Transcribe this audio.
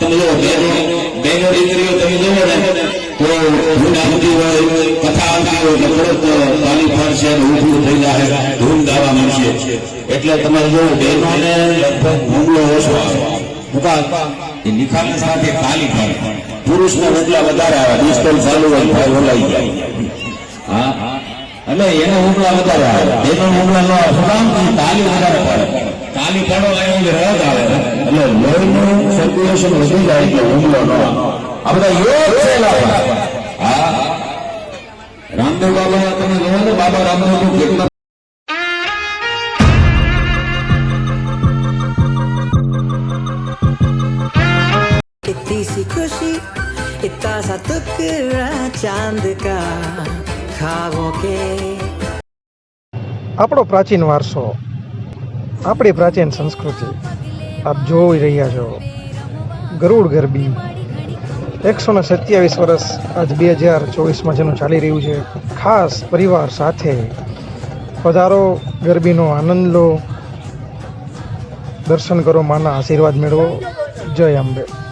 તમે જો બહેનો દીકરીઓ તમે જોવો ને, તો ધૂન હોય, કથા આવતી હોય એટલે તરત તાલી અને ઊભું થઈ જાય ધૂન ગાવા મળશે. એટલે તમારે જો બહેનોને લગભગ હુમલો ઓછો આવે. નિખાલસ સાથે તાલી પાડે પુરુષના રોટલા વધારે આવે, પિસ્તોલ ચાલુ હોય, ભાઈ ઓલાઈ જાય. હા. એટલે એનો હુમલા વધારે આવે. એનો હુમલા ન આવે? તાલી વધારે પડે. તાલી પડો એનો રદ આવે. એટલે લોહીનું સર્ક્યુલેશન વધી જાય એટલે હુમલો ન આવે આ બધા યોગ છે એલા પણ. હા રામદેવ બાબા તમે જોવો ને બાબા રામદેવ નું કેટલા इतनी सी खुशी इतना सा टुकड़ा चांद का खाबों के આપણો પ્રાચીન વારસો આપણી પ્રાચીન સંસ્કૃતિ આપ જોઈ રહ્યા છો ગરુડ ગરબી. એકસો ને સત્યાવીસ વર્ષ આજ બે હજાર ચોવીસમાં જેનું ચાલી રહ્યું છે. ખાસ પરિવાર સાથે પધારો, ગરબીનો આનંદ લો. દર્શન કરો, માના આશીર્વાદ મેળવો. જય અંબે.